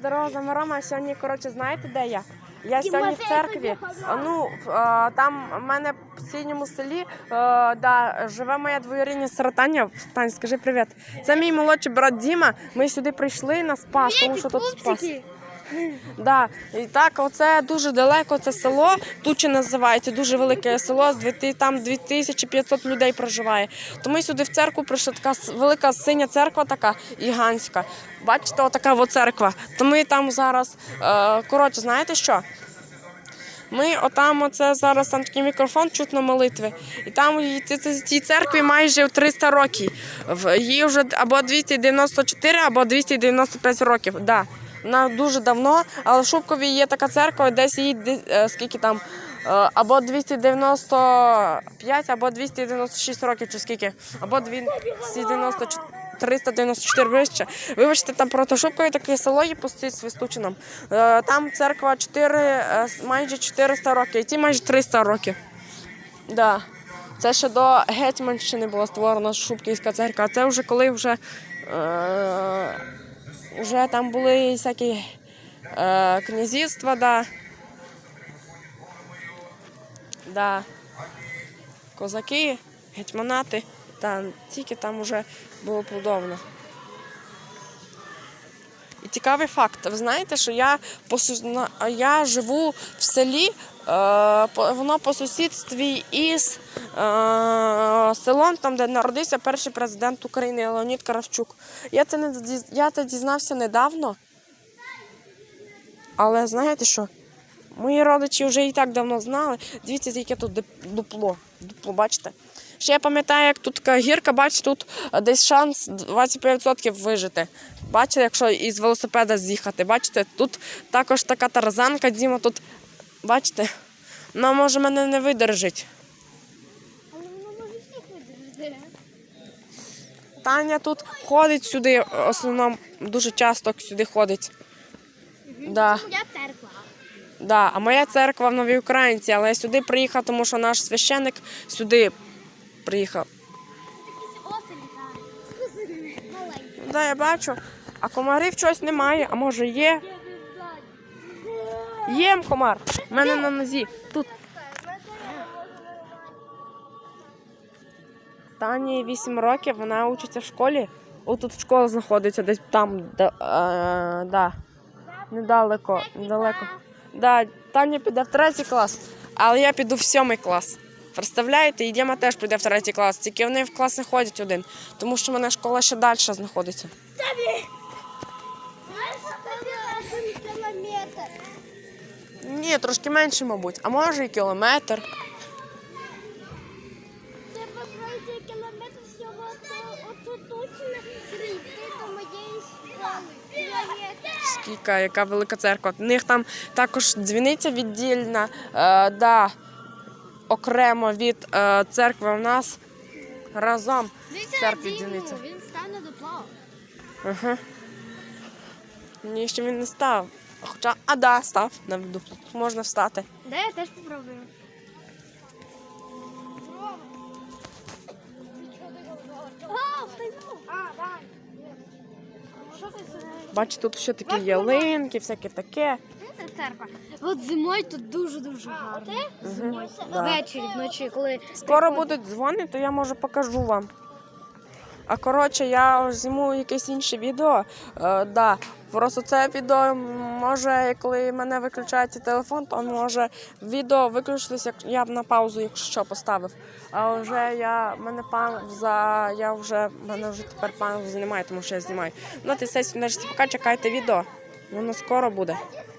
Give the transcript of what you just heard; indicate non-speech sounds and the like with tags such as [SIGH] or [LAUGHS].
здорово, за Мирома. Сьогодні, коротше, знаєте, де я? Я сьогодні в церкві. Ну, там в мене в сусідньому селі е, да, живе моя двоюрідня сиротання. Тань, скажи привіт. Це мій молодший брат Діма. Ми сюди прийшли на спас, тому що тут спас. [LAUGHS] Да. І так, оце дуже далеко, це село, Тучі називається, дуже велике село, з 2000 там 2500 людей проживає. То ми сюди в церкву прийшли, така велика синя церква така гігантська. Бачите, отака от церква. То ми там зараз, е, коротше, знаєте що? Ми отам оце зараз там такий мікрофон чутно молитви. І там цій церкві майже 300 років. Їй вже або 294, або 295 років. Да. Вона дуже давно, але в Шубкові є така церква, десь де- е, скільки там. е, Або 295, або 296 років, чи скільки, або 294, 394 вище. Вибачте, там проти Шубкові таке село є пустить свистучином. Е, Там церква 4, е, майже 400 років, і ті майже 300 років. Да. Це ще до Гетьманщини була створена Шубківська церква, а це вже коли вже, е, вже там були всякі е, князівства, да. Да. Козаки, гетьманати, та тільки там вже було побудовано. І цікавий факт. Ви знаєте, що я я живу в селі, воно по сусідстві із е, селом, там, де народився перший президент України Леонід Кравчук. Я це не я це дізнався недавно. Але знаєте що? Мої родичі вже і так давно знали. Дивіться, яке тут дупло. Дупло, бачите? Ще я пам'ятаю, як тут гірка, бачите, тут е, десь шанс 25% вижити. Бачите, якщо із велосипеда з'їхати. Bачите, тут також така тарзанка, Діма тут, бачите, вона може мене не видержить. Але воно може всіх видержати. Таня тут ходить сюди, в основному дуже часто сюди ходить. Да. Моя церква. Да, а моя церква в Новій Українці, але я сюди приїхав, тому що наш священник сюди приїхав. Маленькі. Да, я бачу. А комарів щось немає, а може є? Є комар. У мене на нозі. Тут. Тані 8 років, вона учиться в школі. Отут школа знаходиться, десь там, де, е, да. недалеко, недалеко. Да, Таня піде в третій клас, але я піду в сьомий клас. Представляєте, і Діма теж піде в третій клас, тільки вони в клас не ходять один, тому що в мене школа ще далі знаходиться. Ні, трошки менше, мабуть, а може і кілометр. Треба пройти кілометр всього то точно прийти до моєї школи. Скільки, яка велика церква. В них там також дзвіниця віддільна, е, да, окремо від е, церкви. У нас разом церкві дзвіниця. Він стане до плаву. Ага. Ні, ще він не став. Хоча, а да, став на дупло. Можна встати. Да, я теж попробую. Бачите, тут ще такі ялинки, всяке таке. Це церква. От зимою тут дуже-дуже гарно. Зимою. Да. Ввечері, вночі, коли Скоро будуть дзвони, то я може покажу вам. А коротше, я зніму якесь інше відео. Е, да. Просто це відео може, коли мене виключається телефон, то може відео виключитися, я б на паузу, якщо що, поставив. А вже я мене пауза, я вже мене вже тепер пауза немає, тому що я знімаю. Ну, ти сесію поки чекайте відео. Воно скоро буде.